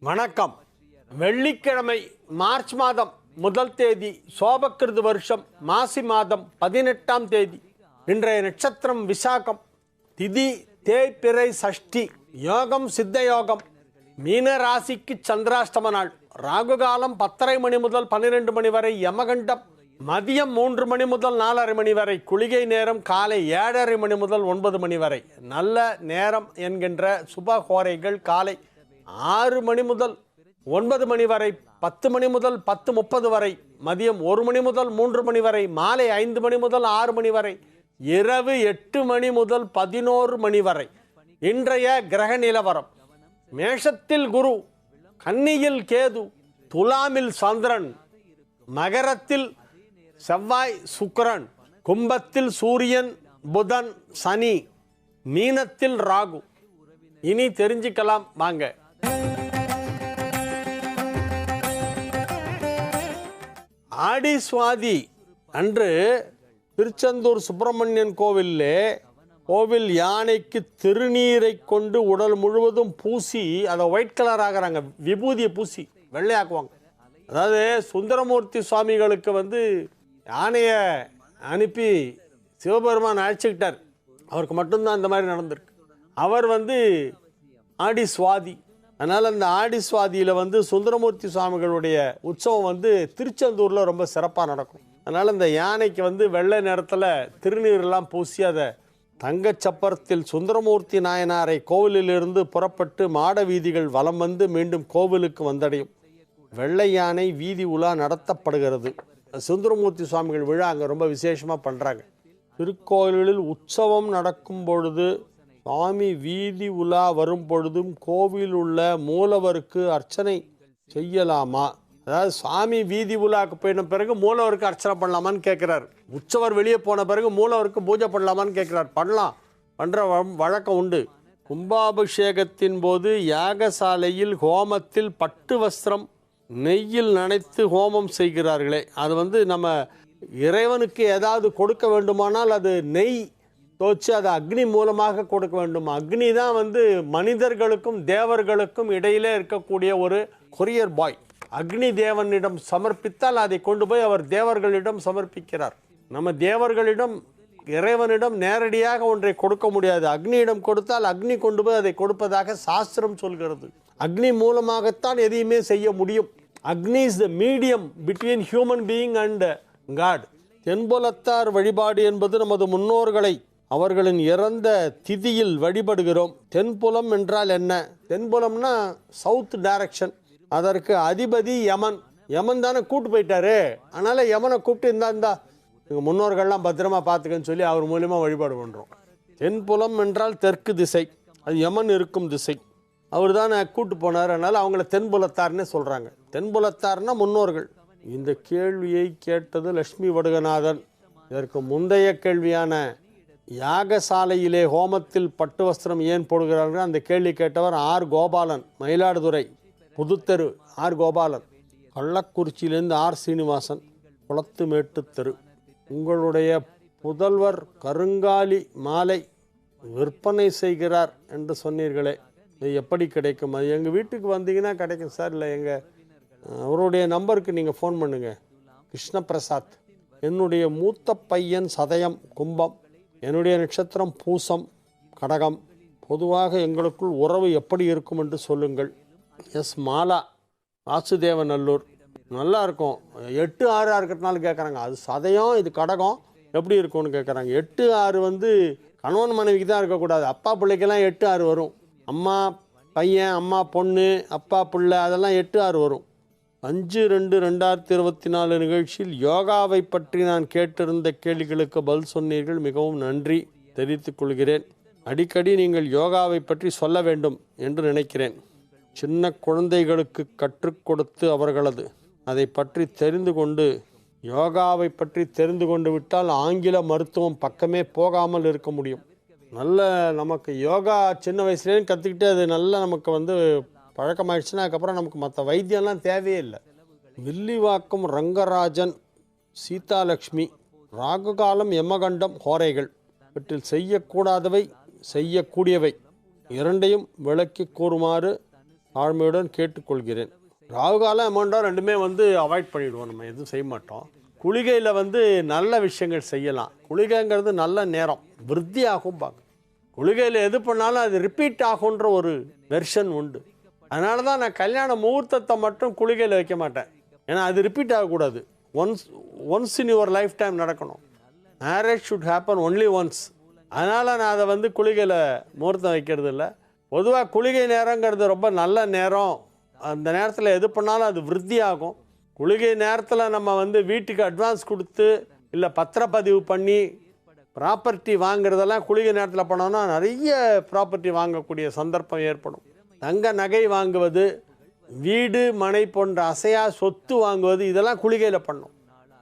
வணக்கம். வெள்ளிக்கிழமை மார்ச் மாதம் முதல் தேதி சோபக்கிருது வருஷம் மாசி மாதம் பதினெட்டாம் தேதி. இன்றைய நட்சத்திரம் விசாகம். திதி தேய்பிறை சஷ்டி யோகம் சித்த யோகம். மீன ராசிக்கு சந்திராஷ்டம நாள். ராகு காலம் பத்தரை மணி முதல் பன்னிரெண்டு மணி வரை யமகண்டம். மதியம் மூன்று மணி முதல் நாலரை மணி வரை குளிகை நேரம். காலை ஏழரை மணி முதல் ஒன்பது மணி வரை. நல்ல நேரம் என்கின்ற சுபகோரைகள் காலை ஆறு மணி முதல் ஒன்பது மணி வரை பத்து மணி முதல் பத்து முப்பது வரை மதியம் ஒரு மணி முதல் மூன்று மணி வரை மாலை ஐந்து மணி முதல் ஆறு மணி வரை இரவு எட்டு மணி முதல் பதினோரு மணி வரை. இன்றைய கிரக நிலவரம். மேஷத்தில் குரு கன்னியில் கேது துலாமில் சந்திரன் மகரத்தில் செவ்வாய் சுக்கரன் கும்பத்தில் சூரியன் புதன் சனி மீனத்தில் ராகு. இனி தெரிஞ்சுக்கலாம். வாங்க. ஆடி சுவாதி அன்று திருச்செந்தூர் சுப்பிரமணியன் கோவிலில் கோவில் யானைக்கு திருநீரை கொண்டு உடல் முழுவதும் பூசி அதை ஒயிட் கலர் ஆகுறாங்க விபூதியை பூசி வெள்ளையாக்குவாங்க. அதாவது சுந்தரமூர்த்தி சுவாமிகளுக்கு வந்து யானையை அனுப்பி சிவபெருமான் அழைச்சிக்கிட்டார். அவருக்கு மட்டும்தான் இந்த மாதிரி நடந்திருக்கு. அவர் வந்து ஆடி சுவாதி. அதனால் அந்த ஆடி சுவாதியில் வந்து சுந்தரமூர்த்தி சுவாமிகளுடைய உற்சவம் வந்து திருச்செந்தூரில் ரொம்ப சிறப்பாக நடக்கும். அதனால் அந்த யானைக்கு வந்து வெள்ளை நேரத்தில் திருநீரெல்லாம் பூசி அதை தங்கச் சப்பரத்தில் சுந்தரமூர்த்தி நாயனாரை கோவிலிலிருந்து புறப்பட்டு மாட வீதிகள் வலம் வந்து மீண்டும் கோவிலுக்கு வந்தடையும். வெள்ளை யானை வீதி உலா நடத்தப்படுகிறது. சுந்தரமூர்த்தி சுவாமிகள் விழா அங்கே ரொம்ப விசேஷமாக பண்ணுறாங்க திருக்கோயிலில் உற்சவம் நடக்கும் பொழுது சுவாமி வீதி உலா வரும் பொழுதும் கோவில் உள்ள மூலவருக்கு அர்ச்சனை செய்யலாமா? அதாவது சுவாமி வீதி உலாக்கு போயின பிறகு மூலவருக்கு அர்ச்சனை பண்ணலாமான்னு கேட்குறாரு உற்சவர் வெளியே போன பிறகு மூலவருக்கு பூஜை பண்ணலாமான்னு கேட்குறாரு பண்ணலாம். பண்ணுற வழக்கம் உண்டு. கும்பாபிஷேகத்தின் போது யாகசாலையில் ஹோமத்தில் பட்டு வஸ்திரம் நெய்யில் நனைத்து ஹோமம் செய்கிறார்களே. அது வந்து நம்ம இறைவனுக்கு ஏதாவது கொடுக்க வேண்டுமானால் அது நெய் தோச்சு அதை அக்னி மூலமாக கொடுக்க வேண்டும். அக்னி தான் வந்து மனிதர்களுக்கும் தேவர்களுக்கும் இடையிலே இருக்கக்கூடிய ஒரு கொரியர் பாய். அக்னி தேவனிடம் சமர்ப்பித்தால் அதை கொண்டு போய் அவர் தேவர்களிடம் சமர்ப்பிக்கிறார். நம்ம தேவர்களிடம் இறைவனிடம் நேரடியாக ஒன்றை கொடுக்க முடியாது. அக்னியிடம் கொடுத்தால் அக்னி கொண்டு போய் அதை கொடுப்பதாக சாஸ்திரம் சொல்கிறது. அக்னி மூலமாகத்தான் எதையுமே செய்ய முடியும். Agni is the medium between human being and god தென்புலத்தார் வழிபாடு என்பது நமது முன்னோர்களை அவர்களின் இறந்த திதியில் வழிபடுகிறோம். தென்புலம் என்றால் என்ன? தென்புலம்னா சவுத் டைரக்ஷன் அதற்கு அதிபதி யமன். யமன் தானே கூட்டு போயிட்டாரு. அதனால யமனை கூப்பிட்டு இந்தா இந்தா. எங்கள் முன்னோர்கள்லாம் பத்திரமா பார்த்துக்கன்னு சொல்லி அவர் மூலியமாக வழிபாடு பண்ணுறோம் தென்புலம் என்றால் தெற்கு திசை. அது யமன் இருக்கும் திசை. அவர் தானே கூட்டு போனார். அதனால் அவங்கள தென்புலத்தார்னே சொல்கிறாங்க தென்புலத்தார்னா முன்னோர்கள். இந்த கேள்வியை கேட்டது லட்சுமி வடுகநாதன். இதற்கு முந்தைய கேள்வியான யாகசாலையிலே ஹோமத்தில் பட்டு வஸ்திரம் ஏன் போடுகிறார்கள்? அந்த கேள்வி கேட்டவர் ஆர். கோபாலன் மயிலாடுதுறை புதுத்தெரு ஆர். கோபாலன் கள்ளக்குறிச்சியிலேருந்து ஆர். சீனிவாசன் குளத்து மேட்டு தெரு. உங்களுடைய புதல்வர் கருங்காலி மாலை விற்பனை செய்கிறார் என்று சொன்னீர்களே இது எப்படி கிடைக்கும்? அது எங்கள் வீட்டுக்கு வந்தீங்கன்னா கிடைக்கும் சார். இல்லை எங்கள் அவருடைய நம்பருக்கு நீங்கள் ஃபோன் பண்ணுங்கள் கிருஷ்ணபிரசாத் என்னுடைய மூத்த பையன் சதயம் கும்பம். என்னுடைய நட்சத்திரம் பூசம் கடகம். பொதுவாக எங்களுக்குள் உறவு எப்படி இருக்கும் என்று சொல்லுங்கள். எஸ் மாலா வாசுதேவநல்லூர் நல்லா இருக்கும். எட்டு ஆறு இருக்கிறதுனால கேட்குறாங்க. அது சதயம் இது கடகம். எப்படி இருக்கும்னு கேட்குறாங்க. எட்டு ஆறு வந்து கணவன் மனைவிக்கு தான் இருக்கக்கூடாது. அப்பா பிள்ளைக்கெல்லாம் எட்டு ஆறு வரும். அம்மா பையன் அம்மா பொண்ணு அப்பா பிள்ளை அதெல்லாம் எட்டு ஆறு வரும். அஞ்சு ரெண்டு ரெண்டாயிரத்தி இருபத்தி நாலு நிகழ்ச்சியில் யோகாவை பற்றி நான் கேட்டிருந்த கேள்விகளுக்கு பதில் சொன்னீர்கள். மிகவும் நன்றி. தெரிவித்துக் கொள்கிறேன். அடிக்கடி நீங்கள் யோகாவை பற்றி சொல்ல வேண்டும் என்று நினைக்கிறேன். சின்ன குழந்தைகளுக்கு கற்றுக் கொடுத்து அவர்களது. அதை பற்றி தெரிந்து கொண்டு யோகாவை பற்றி தெரிந்து கொண்டு விட்டால் ஆங்கில மருத்துவம் பக்கமே போகாமல் இருக்க முடியும். நல்ல நமக்கு யோகா சின்ன வயசுலேயே கற்றுக்கிட்டு அது நல்ல நமக்கு வந்து பழக்கமாயிடுச்சுன்னா அதுக்கப்புறம் நமக்கு மற்ற வைத்தியம்லாம் தேவையே இல்லை. வில்லிவாக்கம் ரங்கராஜன் சீதாலக்ஷ்மி ராகுகாலம் யமகண்டம் ஹோரைகள் இவற்றில் செய்யக்கூடாதவை செய்யக்கூடியவை. இரண்டையும் விளக்கி கூறுமாறு தாழ்மையுடன் கேட்டுக்கொள்கிறேன். ராகுகாலம் அமௌண்ட்டாக ரெண்டுமே வந்து அவாய்ட் பண்ணிவிடுவோம் நம்ம எதுவும் செய்ய மாட்டோம். குளிகையில் வந்து நல்ல விஷயங்கள் செய்யலாம். குளிகைங்கிறது நல்ல நேரம். விருத்தி ஆகும் பார்க்க குளிகையில் எது பண்ணாலும் அது ரிப்பீட் ஆகுன்ற ஒரு வெர்ஷன் உண்டு. அதனால தான் நான் கல்யாண முகூர்த்தத்தை மட்டும் குளிகையில் வைக்க மாட்டேன். ஏன்னா அது ரிப்பீட் ஆகக்கூடாது. Once once in your life time நடக்கணும். Marriage should happen only once அதனால் நான் அதை வந்து குளிகையில் முகூர்த்தம் வைக்கிறது இல்லை. பொதுவாக குளிகை நேரங்கிறது ரொம்ப நல்ல நேரம். அந்த நேரத்தில் எது பண்ணாலும் அது விருத்தி ஆகும் குளிகை நேரத்தில் நம்ம வந்து வீட்டுக்கு அட்வான்ஸ் கொடுத்து இல்லை பத்திரப்பதிவு பண்ணி ப்ராப்பர்ட்டி வாங்குறதெல்லாம் குளிகை நேரத்தில் பண்ணோன்னா நிறைய ப்ராப்பர்ட்டி வாங்கக்கூடிய சந்தர்ப்பம் ஏற்படும். தங்க நகை வாங்குவது வீடு மனை போன்ற அசையா சொத்து வாங்குவது இதெல்லாம் குளிகையில் பண்ணும்.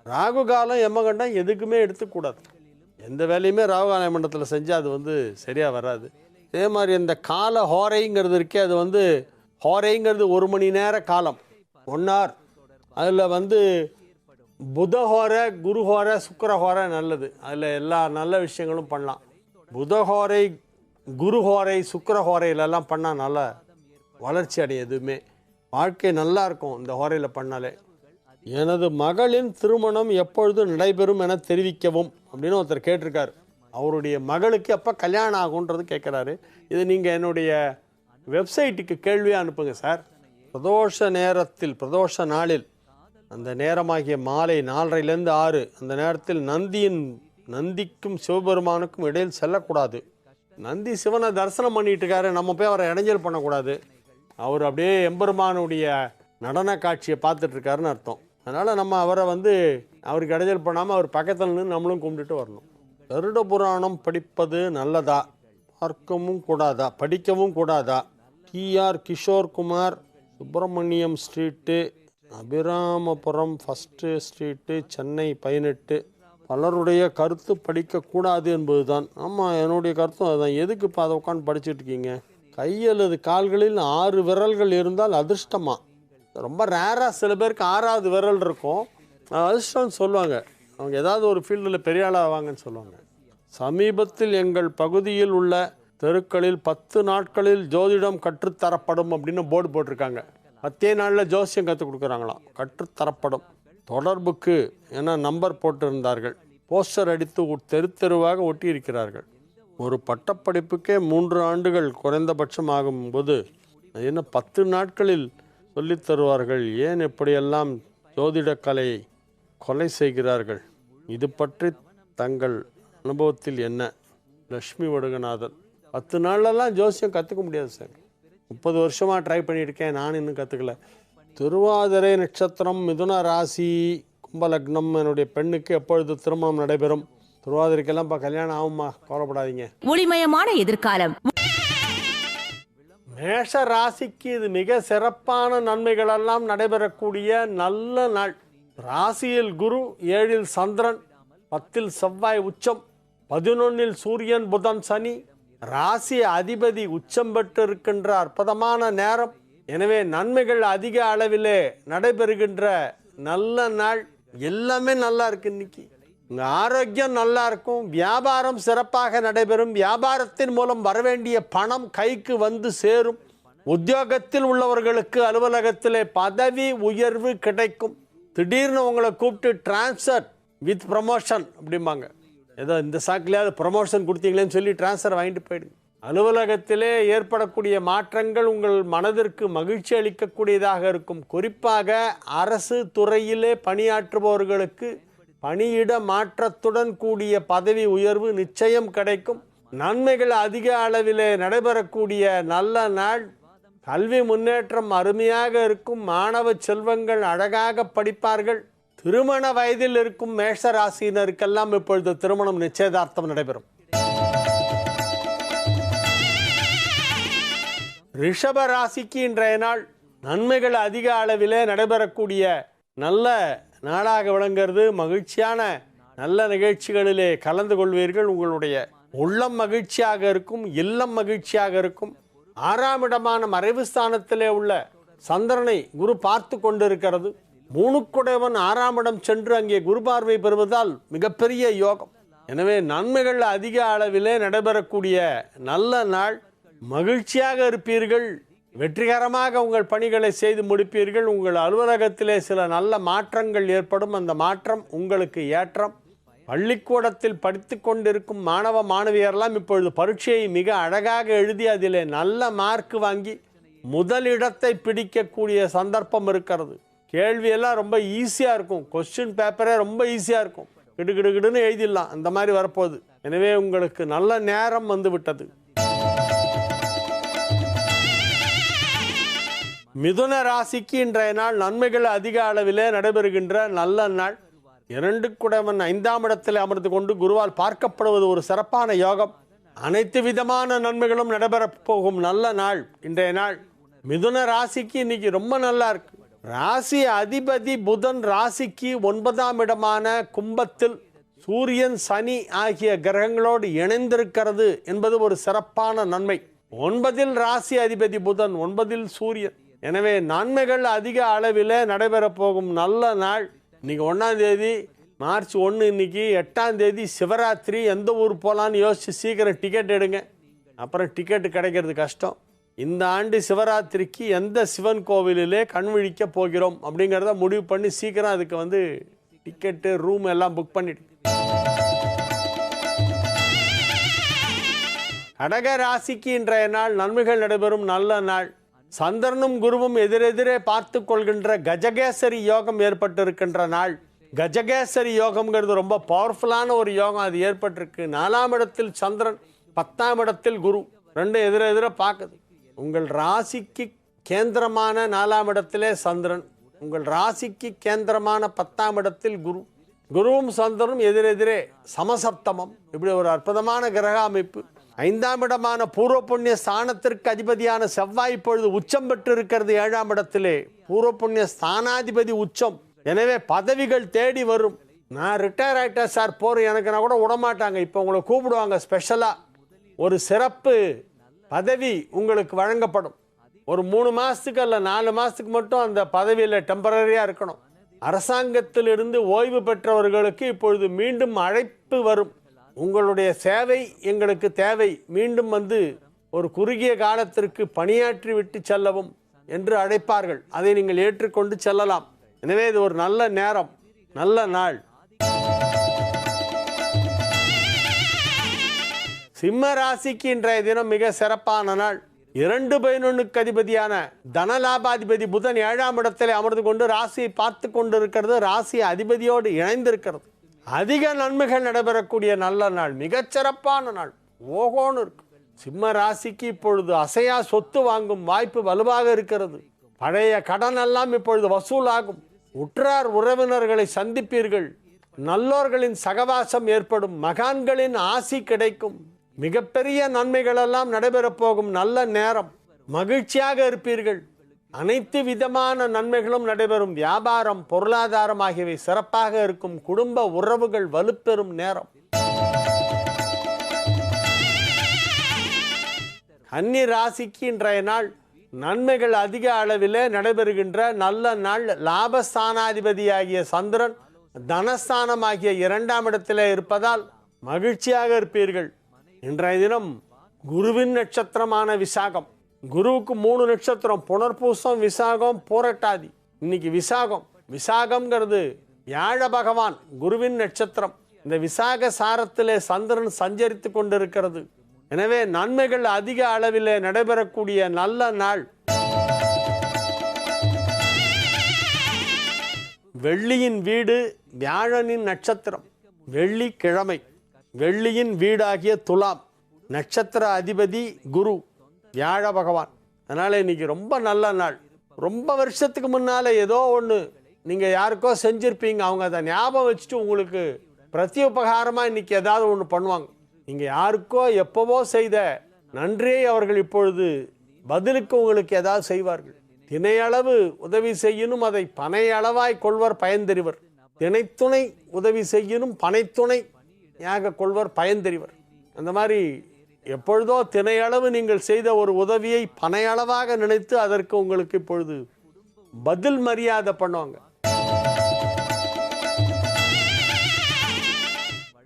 ராகு காலம் எம்மகண்டம் எதுக்குமே எடுத்துக்கூடாது எந்த வேலையுமே ராகு மண்டலத்தில் செஞ்சால் அது வந்து சரியாக வராது. அதே மாதிரி இந்த கால ஹோரைங்கிறது இருக்கே அது வந்து ஹோரைங்கிறது ஒரு மணி நேர காலம். One hour. அதில் வந்து புத ஹோர குரு ஹோர சுக்கர ஹோர நல்லது. அதில் எல்லா நல்ல விஷயங்களும் பண்ணலாம். புதஹோரை குருஹோரை சுக்கிரஹோரையிலெல்லாம் பண்ணால் நல்லா வளர்ச்சி அடையும் எதுவுமே வாழ்க்கை நல்லா இருக்கும் இந்த ஹோரையில் பண்ணாலே. எனது மகளின் திருமணம் எப்பொழுது நடைபெறும் என தெரிவிக்கவும் அப்படின்னு ஒருத்தர் கேட்டிருக்கார். அவருடைய மகளுக்கு எப்போ கல்யாணம் ஆகுன்றது கேட்குறாரு. இது நீங்கள் என்னுடைய வெப்சைட்டுக்கு கேள்வியாக அனுப்புங்க சார். பிரதோஷ நேரத்தில் பிரதோஷ நாளில் அந்த நேரமாகிய மாலை நாலரைலேருந்து ஆறு அந்த நேரத்தில் நந்தியின் நந்திக்கும் சிவபெருமானுக்கும் இடையில் செல்லக்கூடாது. நந்தி சிவனை தரிசனம் பண்ணிட்டு இருக்காரு நம்ம போய் அவரை இடைஞ்சல் பண்ணக்கூடாது. அவர் அப்படியே எம்பெருமானுடைய நடன காட்சியை பார்த்துட்ருக்காருன்னு அர்த்தம். அதனால் நம்ம அவரை வந்து அவருக்கு இடைஞ்சல் பண்ணாமல் அவர் பக்கத்தில் நின்று நம்மளும் கும்பிட்டுட்டு வரணும். கருட புராணம் படிப்பது நல்லதா? பார்க்கவும் கூடாதா? படிக்கவும் கூடாதா? TR Kishorekumar Subramaniam street Abhiramapuram first street Chennai பதினெட்டு. பலருடைய கருத்து படிக்கக்கூடாது என்பதுதான். ஆமாம் என்னுடைய கருத்தும் அதுதான் எதுக்கு இப்போ அதை உட்காந்து படிச்சுட்டு இருக்கீங்க? கை அல்லது கால்களில் ஆறு விரல்கள் இருந்தால் அதிர்ஷ்டமா? ரொம்ப ரேராக சில பேருக்கு ஆறாவது விரல் இருக்கும். அதிர்ஷ்டம்னு சொல்லுவாங்க. அவங்க ஏதாவது ஒரு ஃபீல்டில் பெரிய ஆளாவாங்கன்னு சொல்லுவாங்க. சமீபத்தில் எங்கள் பகுதியில் உள்ள தெருக்களில் பத்து நாட்களில் ஜோதிடம் கற்றுத்தரப்படும் அப்படின்னு போர்டு போட்டிருக்காங்க. பத்தே நாளில் ஜோசியம் கற்றுக் கொடுக்குறாங்களாம். கற்றுத்தரப்படும். தொடர்புக்கு என நம்பர் போட்டிருந்தார்கள். போஸ்டர் அடித்து தெரு தெருவாக ஒட்டியிருக்கிறார்கள். ஒரு பட்டப்படிப்புக்கே மூன்று ஆண்டுகள் குறைந்தபட்சம் ஆகும்போது என்ன பத்து நாட்களில் சொல்லித் தருவார்கள்? ஏன் இப்படியெல்லாம் ஜோதிடக்கலையை கொலை செய்கிறார்கள்? இது பற்றி தங்கள் அனுபவத்தில் என்ன? லக்ஷ்மி வடுகநாதன். பத்து நாள்லலாம் ஜோசியம் கற்றுக்க முடியாது சார். முப்பது வருஷமாக ட்ரை பண்ணியிருக்கேன். நான் இன்னும் கற்றுக்கல திருவாதிரை நட்சத்திரம் மிதுன ராசி கும்பலக்னம் என்னுடைய பெண்ணுக்கு எப்பொழுது திருமணம் நடைபெறும்? திருவாதிரைக்கெல்லாம் இப்போ கல்யாணம் ஆகுமா கவலைப்படாதீங்க. ஒளிமயமான எதிர்காலம். மேஷ ராசிக்கு இது மிக சிறப்பான நன்மைகளெல்லாம் நடைபெறக்கூடிய நல்ல நாள். ராசியில் குரு ஏழில் சந்திரன் பத்தில் செவ்வாய் உச்சம் பதினொன்னில் சூரியன் புதன் சனி. ராசி அதிபதி உச்சம் பெற்றிருக்கின்ற அற்புதமான நேரம். எனவே நன்மைகள் அதிக அளவிலே நடைபெறுகின்ற நல்ல நாள். எல்லாமே நல்லா இருக்கு இன்னைக்கு. உங்கள் ஆரோக்கியம் நல்லா இருக்கும். வியாபாரம் சிறப்பாக நடைபெறும். வியாபாரத்தின் மூலம் வரவேண்டிய பணம் கைக்கு வந்து சேரும். உத்தியோகத்தில் உள்ளவர்களுக்கு அலுவலகத்திலே பதவி உயர்வு கிடைக்கும். திடீர்னு உங்களை கூப்பிட்டு டிரான்ஸ்ஃபர் வித் ப்ரமோஷன் அப்படிம்பாங்க. ஏதோ இந்த சாக்கிலையாவது ப்ரமோஷன் கொடுத்தீங்களேன்னு சொல்லி டிரான்ஸ்ஃபர் வாங்கிட்டு போயிடுங்க. அலுவலகத்திலே ஏற்படக்கூடிய மாற்றங்கள் உங்கள் மனதிற்கு மகிழ்ச்சி அளிக்கக்கூடியதாக இருக்கும். குறிப்பாக அரசு துறையிலே பணியாற்றுபவர்களுக்கு பணியிட மாற்றத்துடன் கூடிய பதவி உயர்வு நிச்சயம் கிடைக்கும். நன்மைகள் அதிக அளவிலே நடைபெறக்கூடிய நல்ல நாள். கல்வி முன்னேற்றம் அருமையாக இருக்கும். மாணவ செல்வங்கள் அழகாக படிப்பார்கள். திருமண வயதில் இருக்கும் மேஷ ராசியினருக்கெல்லாம் இப்பொழுது திருமணம் நிச்சயதார்த்தம் நடைபெறும். ரிஷப ராசிக்கு இன்றைய நாள். நன்மைகள் அதிக அளவிலே நடைபெறக்கூடிய நல்ல நாளாக விளங்குறது மகிழ்ச்சியான நல்ல நிகழ்ச்சிகளிலே கலந்து கொள்வீர்கள். உங்களுடைய உள்ளம் மகிழ்ச்சியாக இருக்கும் இல்லம் மகிழ்ச்சியாக இருக்கும். ஆறாம் இடமான மறைவு ஸ்தானத்திலே உள்ள சந்திரனை குரு பார்த்து கொண்டிருக்கிறது. மூணுக்குடையவன் ஆறாம் இடம் சென்று அங்கே குரு பார்வை பெறுவதால் மிகப்பெரிய யோகம். எனவே நன்மைகள் அதிக அளவிலே நடைபெறக்கூடிய நல்ல நாள். மகிழ்ச்சியாக இருப்பீர்கள். வெற்றிகரமாக உங்கள் பணிகளை செய்து முடிப்பீர்கள். உங்கள் அலுவலகத்திலே சில நல்ல மாற்றங்கள் ஏற்படும். அந்த மாற்றம் உங்களுக்கு ஏற்றம். பள்ளிக்கூடத்தில் படித்து கொண்டிருக்கும் மாணவ மாணவியரெல்லாம் இப்பொழுது பரீட்சையை மிக அழகாக எழுதி அதிலே நல்ல மார்க் வாங்கி முதலிடத்தை பிடிக்கக்கூடிய சந்தர்ப்பம் இருக்கிறது. கேள்வியெல்லாம் ரொம்ப ஈஸியாக இருக்கும். கொஸ்டின் பேப்பரே ரொம்ப ஈஸியாக இருக்கும். கிடுகிடுகிடுன்னு எழுதிடலாம். அந்த மாதிரி வரப்போகுது. எனவே உங்களுக்கு நல்ல நேரம் வந்து விட்டது. மிதுன ராசிக்கு இன்றைய நாள் நன்மைகள் அதிக அளவிலே நடைபெறுகின்ற நல்ல நாள். இரண்டு குடவன் ஐந்தாம் இடத்தில் அமர்ந்து கொண்டு குருவால் பார்க்கப்படுவது ஒரு சிறப்பான யோகம். அனைத்து விதமான நன்மைகளும் நடைபெறப் போகும் நல்ல நாள் இன்றைய நாள். மிதுன ராசிக்கு இன்னைக்கு ரொம்ப நல்லா இருக்கு. ராசி அதிபதி புதன் ராசிக்கு ஒன்பதாம் இடமான கும்பத்தில் சூரியன் சனி ஆகிய கிரகங்களோடு இணைந்திருக்கிறது என்பது ஒரு சிறப்பான நன்மை. ஒன்பதில் ராசி அதிபதி புதன் ஒன்பதில் சூரியன். எனவே நன்மைகள் அதிக அளவில் நடைபெறப்போகும் நல்ல நாள். இன்னைக்கு ஒன்றாம் தேதி மார்ச் ஒன்று இன்னைக்கு எட்டாம் தேதி சிவராத்திரி. எந்த ஊர் போகலான்னு யோசிச்சு சீக்கிரம் டிக்கெட் எடுங்க. அப்புறம் டிக்கெட்டு கிடைக்கிறது கஷ்டம். இந்த ஆண்டு சிவராத்திரிக்கு எந்த சிவன் கோவிலிலே கண்விழிக்க போகிறோம் அப்படிங்கிறத முடிவு பண்ணி சீக்கிரம் அதுக்கு வந்து டிக்கெட்டு ரூம் எல்லாம் புக் பண்ணிடு. கடக ராசிக்கு இன்றைய நாள் நன்மைகள் நடைபெறும். நல்ல நாள். சந்திரனும் குருவும் எதிரெதிரே பார்த்து கொள்கின்ற கஜகேசரி யோகம் ஏற்பட்டிருக்கின்ற நாள். கஜகேசரி யோகம்ங்கிறது ரொம்ப பவர்ஃபுல்லான ஒரு யோகம். அது ஏற்பட்டிருக்கு. நாலாம் இடத்தில் சந்திரன் பத்தாம் இடத்தில் குரு. ரெண்டும் எதிர எதிர பார்க்குது. உங்கள் ராசிக்கு கேந்திரமான நாலாம் இடத்திலே சந்திரன். உங்கள் ராசிக்கு கேந்திரமான பத்தாம் இடத்தில் குரு. குருவும் சந்திரனும் எதிரெதிரே சமசப்தமம். இப்படி ஒரு அற்புதமான கிரக அமைப்பு. ஐந்தாம் இடமான பூர்வ புண்ணிய ஸ்தானத்திற்கு அதிபதியான செவ்வாய் இப்பொழுது உச்சம் பெற்றிருக்கிறது ஏழாம் இடத்திலே. பூர்வ புண்ணிய ஸ்தானாதிபதி உச்சம். எனவே பதவிகள் தேடி வரும். நான் ரிட்டையர் ஆகிட்டேன் சார் போறேன். எனக்கு நான் கூட விடமாட்டாங்க. இப்போ உங்களை கூப்பிடுவாங்க ஸ்பெஷலாக ஒரு சிறப்பு பதவி உங்களுக்கு வழங்கப்படும். ஒரு மூணு மாதத்துக்கு அல்ல நாலு மாதத்துக்கு மட்டும் அந்த பதவியில் டெம்பரரியாக இருக்கணும். அரசாங்கத்திலிருந்து ஓய்வு பெற்றவர்களுக்கு இப்பொழுது மீண்டும் அழைப்பு வரும். உங்களுடைய சேவை எங்களுக்கு தேவை. மீண்டும் வந்து ஒரு குறுகிய காலத்திற்கு பணியாற்றி விட்டு செல்லவும் என்று அழைப்பார்கள். அதை நீங்கள் ஏற்றுக்கொண்டு செல்லலாம். எனவே இது ஒரு நல்ல நேரம் நல்ல நாள். சிம்ம ராசிக்கு இன்றைய தினம் மிக சிறப்பான நாள். இரண்டு பதினொன்னுக்கு அதிபதியான தனலாபாதிபதி புதன் ஏழாம் இடத்தில் அமர்ந்து கொண்டு ராசியை பார்த்து கொண்டிருக்கிறது. ராசி அதிபதியோடு இணைந்திருக்கிறது. அதிக நன்மைகள் நடைபெறக்கூடிய நல்ல நாள் மிகச்சிறப்பான நாள். ஓகோன்னு இருக்கு சிம்ம ராசிக்கு இப்பொழுது அசையா சொத்து வாங்கும் வாய்ப்பு வலுவாக இருக்கிறது. பழைய கடன் எல்லாம் இப்பொழுது வசூலாகும். உற்றார் உறவினர்களை சந்திப்பீர்கள். நல்லோர்களின் சகவாசம் ஏற்படும். மகான்களின் ஆசி கிடைக்கும். மிகப்பெரிய நன்மைகளெல்லாம் நடைபெறப் போகும் நல்ல நேரம். மகிழ்ச்சியாக இருப்பீர்கள். அனைத்து விதமான நன்மைகளும் நடைபெறும். வியாபாரம் பொருளாதாரம் ஆகியவை சிறப்பாக இருக்கும். குடும்ப உறவுகள் வலுப்பெறும் நேரம். கன்னி ராசிக்கு இன்றைய நாள் நன்மைகள் அதிக அளவிலே நடைபெறுகின்ற நல்ல நாள். லாபஸ்தானாதிபதியாகிய சந்திரன் தனஸ்தானமாகிய இரண்டாம் இடத்தில் இருப்பதால் மகிழ்ச்சியாக இருப்பீர்கள். இன்றைய தினம் குருவின் நட்சத்திரமான விசாகம். குருவுக்கு மூணு நட்சத்திரம் புனர்பூசம் விசாகம் போரட்டாதி. இன்னைக்கு விசாகம். விசாகம்ங்கிறது வியாழ பகவான் குருவின் நட்சத்திரம். இந்த விசாக சாரத்திலே சந்திரன் சஞ்சரித்து கொண்டிருக்கிறது. எனவே நன்மைகள் அதிக அளவிலே நடைபெறக்கூடிய நல்ல நாள். வெள்ளியின் வீடு வியாழனின் நட்சத்திரம். வெள்ளிக்கிழமை. வெள்ளியின் வீடாகிய துலாம். நட்சத்திர அதிபதி குரு. வியாழ பகவான். அதனால் இன்னைக்கு ரொம்ப நல்ல நாள். ரொம்ப வருஷத்துக்கு முன்னால் ஏதோ ஒன்று நீங்கள் யாருக்கோ செஞ்சுருப்பீங்க. அவங்க அதை ஞாபகம் வச்சுட்டு உங்களுக்கு பிரதி உபகாரமாக இன்றைக்கி ஏதாவது ஒன்று பண்ணுவாங்க. நீங்கள் யாருக்கோ எப்போவோ செய்த நன்றியை அவர்கள் இப்பொழுது பதிலுக்கு உங்களுக்கு ஏதாவது செய்வார்கள். தினையளவு உதவி செய்யணும் அதை பனையளவாய் கொள்வர் பயன்தறிவர் தினைத்துணை உதவி செய்யணும் பனைத்துணை யாக கொள்வர் பயன்தறிவர் அந்த மாதிரி எப்பொழுதோ தினையளவு நீங்கள் செய்த ஒரு உதவியை பனையளவாக நினைத்து அதற்கு உங்களுக்கு இப்பொழுது பதில் மரியாதை பண்ணுவாங்க.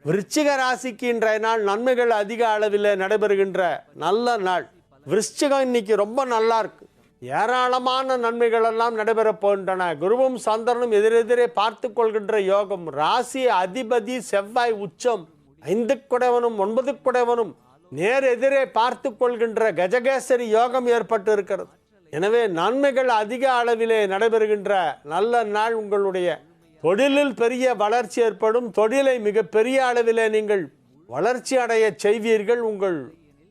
விருச்சிக ராசிக்கு இன்றைய நாள் நன்மைகள் அதிக அளவில் நடைபெறுகின்ற நல்ல நாள். விருச்சிகம் இன்னைக்கு ரொம்ப நல்லா இருக்கு. ஏராளமான நன்மைகள் எல்லாம் நடைபெறப் போகின்றன. குருவும் சந்திரனும் எதிரெதிரே பார்த்து கொள்கின்ற யோகம். ராசி அதிபதி செவ்வாய் உச்சம். ஐந்து குடைவனும் ஒன்பது குடைவனும் நேர் எதிரே பார்த்து கொள்கின்ற கஜகேசரி யோகம் ஏற்பட்டு இருக்கிறது எனவே நன்மைகள் அதிக அளவிலே நடைபெறுகின்ற நல்ல நாள் உங்களுடைய. தொழிலில் பெரிய வளர்ச்சி ஏற்படும். தொழிலை மிக பெரிய அளவிலே நீங்கள் வளர்ச்சி அடைய செய்வீர்கள். உங்கள்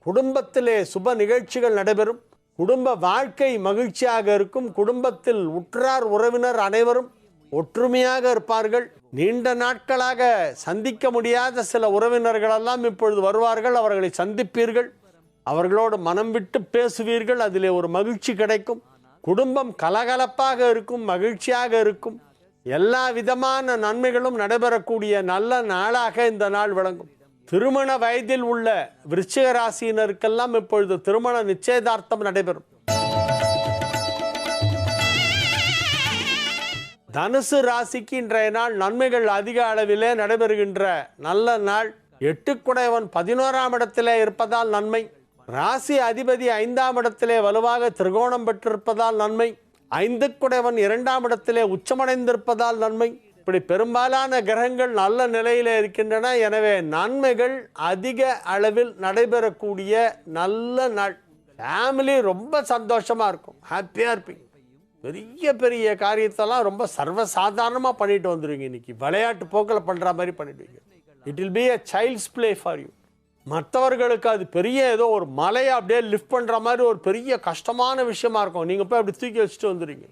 குடும்பத்திலே சுப நிகழ்ச்சிகள் நடைபெறும். குடும்ப வாழ்க்கை மகிழ்ச்சியாக இருக்கும். குடும்பத்தில் உற்றார் உறவினர் அனைவரும் ஒற்றுமையாக இருப்பார்கள். நீண்ட நாட்களாக சந்திக்க முடியாத சில உறவினர்களெல்லாம் இப்பொழுது வருவார்கள் அவர்களை சந்திப்பீர்கள் அவர்களோடு மனம் விட்டு பேசுவீர்கள் அதிலே ஒரு மகிழ்ச்சி கிடைக்கும். குடும்பம் கலகலப்பாக இருக்கும் மகிழ்ச்சியாக இருக்கும். எல்லா விதமான நன்மைகளும் நடைபெறக்கூடிய நல்ல நாளாக இந்த நாள் விளங்கும். திருமண வயதில் உள்ள விருச்சிக ராசியினருக்கெல்லாம் இப்பொழுது திருமண நிச்சயதார்த்தம் நடைபெறும். தனுசு ராசிக்கு இன்றைய நாள் நன்மைகள் அதிக அளவிலே நடைபெறுகின்ற நல்ல நாள். எட்டுக்குடையவன் பதினோராம் இடத்திலே இருப்பதால் நன்மை. ராசி அதிபதி ஐந்தாம் இடத்திலே வலுவாக திரிகோணம் பெற்றிருப்பதால் நன்மை. ஐந்துக்குடையவன் இரண்டாம் இடத்திலே உச்சமடைந்திருப்பதால் நன்மை. இப்படி பெரும்பாலான கிரகங்கள் நல்ல நிலையில் இருக்கின்றன. எனவே நன்மைகள் அதிக அளவில் நடைபெறக்கூடிய நல்ல நாள். ஃபேமிலி ரொம்ப சந்தோஷமா இருக்கும். ஹாப்பியாக இருப்பீங்க. பெரிய பெரிய காரியத்தெல்லாம் ரொம்ப சர்வசாதாரணமாக பண்ணிட்டு வந்துடுவீங்க இன்னைக்கு. விளையாட்டு போக்கில் பண்ணுற மாதிரி பண்ணிடுவீங்க. It will be a child's play for you மற்றவர்களுக்கு அது பெரிய ஏதோ ஒரு மலையை அப்படியே லிஃப்ட் பண்ணுற மாதிரி ஒரு பெரிய கஷ்டமான விஷயமா இருக்கும். நீங்கள் போய் அப்படி தூக்கி வச்சுட்டு வந்துடுவீங்க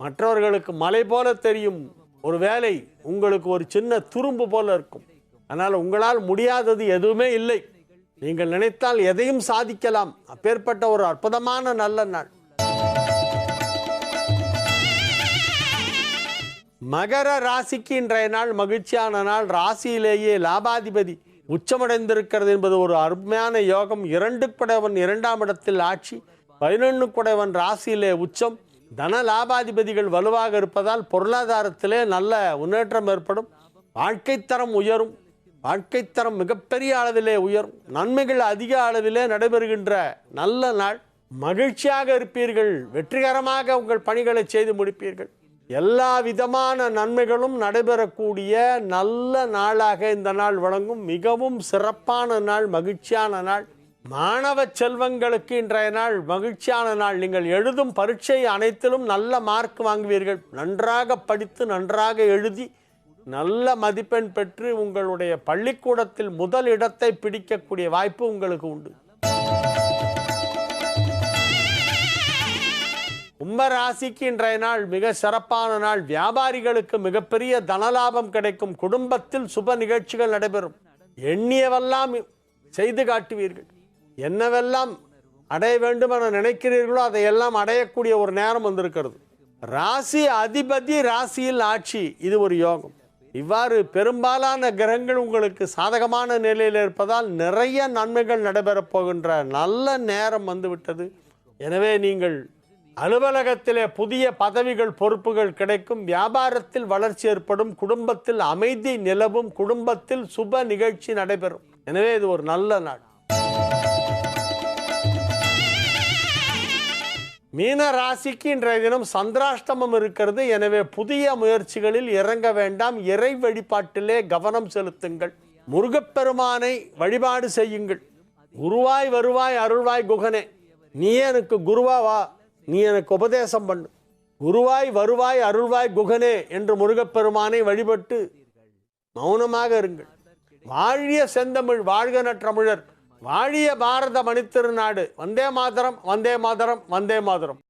மற்றவர்களுக்கு மலை போல தெரியும். ஒரு வேலை உங்களுக்கு ஒரு சின்ன துரும்பு போல இருக்கும். அதனால் உங்களால் முடியாதது எதுவுமே இல்லை. நீங்கள் நினைத்தால் எதையும் சாதிக்கலாம். அப்பேற்பட்ட ஒரு அற்புதமான நல்ல நாள். மகர ராசிக்கு இன்றைய நாள் மகிழ்ச்சியான நாள். ராசியிலேயே லாபாதிபதி உச்சமடைந்திருக்கிறது என்பது ஒரு அருமையான யோகம். இரண்டு குடைவன் இரண்டாம் இடத்தில் ஆட்சி பதினொன்று குடைவன் ராசியிலே உச்சம். தன லாபாதிபதிகள் வலுவாக இருப்பதால் பொருளாதாரத்திலே நல்ல முன்னேற்றம் ஏற்படும். வாழ்க்கை தரம் உயரும். வாழ்க்கை தரம் மிகப்பெரிய அளவிலே உயரும். நன்மைகள் அதிக அளவிலே நடைபெறுகின்ற நல்ல நாள். மகிழ்ச்சியாக இருப்பீர்கள். வெற்றிகரமாக உங்கள் பணிகளை செய்து முடிப்பீர்கள். எல்லா விதமான நன்மைகளும் நடைபெறக்கூடிய நல்ல நாளாக இந்த நாள் வழங்கும் மிகவும் சிறப்பான நாள் மகிழ்ச்சியான நாள். மாணவ செல்வங்களுக்கு இன்றைய நாள் மகிழ்ச்சியான நாள். நீங்கள் எழுதும் பரீட்சை அனைத்திலும் நல்ல மார்க் வாங்குவீர்கள். நன்றாக படித்து நன்றாக எழுதி நல்ல மதிப்பெண் பெற்று உங்களுடைய பள்ளிக்கூடத்தில் முதல் இடத்தை பிடிக்கக்கூடிய வாய்ப்பு உங்களுக்கு உண்டு. கும்பராசிக்கு இன்றைய நாள் மிக சிறப்பான நாள். வியாபாரிகளுக்கு மிகப்பெரிய தனலாபம் கிடைக்கும். குடும்பத்தில் சுப நிகழ்ச்சிகள் நடைபெறும். எண்ணியவெல்லாம் செய்து காட்டுவீர்கள். என்னவெல்லாம் அடைய வேண்டும் என நினைக்கிறீர்களோ அதையெல்லாம் அடையக்கூடிய ஒரு நேரம் வந்திருக்கிறது. ராசி அதிபதி ராசியில் ஆட்சி இது ஒரு யோகம். இவ்வாறு பெரும்பாலான கிரகங்கள் உங்களுக்கு சாதகமான நிலையில் இருப்பதால் நிறைய நன்மைகள் நடைபெறப் போகின்ற நல்ல நேரம் வந்துவிட்டது. எனவே நீங்கள் அலுவலகத்திலே புதிய பதவிகள் பொறுப்புகள் கிடைக்கும். வியாபாரத்தில் வளர்ச்சி ஏற்படும். குடும்பத்தில் அமைதி நிலவும். குடும்பத்தில் சுப நிகழ்ச்சி நடைபெறும். எனவே இது ஒரு நல்ல நாள். மீன ராசிக்கு இன்றைய தினம் சந்திராஷ்டமம் இருக்கிறது. எனவே புதிய முயற்சிகளில் இறங்க வேண்டாம். இறை வழிபாட்டிலே கவனம் செலுத்துங்கள். முருகப்பெருமானை வழிபாடு செய்யுங்கள். குருவாய் வருவாய் அருள்வாய் குகனே. நீ எனக்கு குருவா வா. நீ எனக்கு உபதேசம் பண்ணு. குருவாய் வருவாய் அருள்வாய் குகனே என்று முருகப்பெருமானை வழிபட்டு மௌனமாக இருங்கள். வாழிய செந்தமிழ் வாழ்க நற்றமிழர். வாழிய பாரத மணித்திருநாடு. வந்தே மாதரம் வந்தே மாதரம் வந்தே மாதரம்.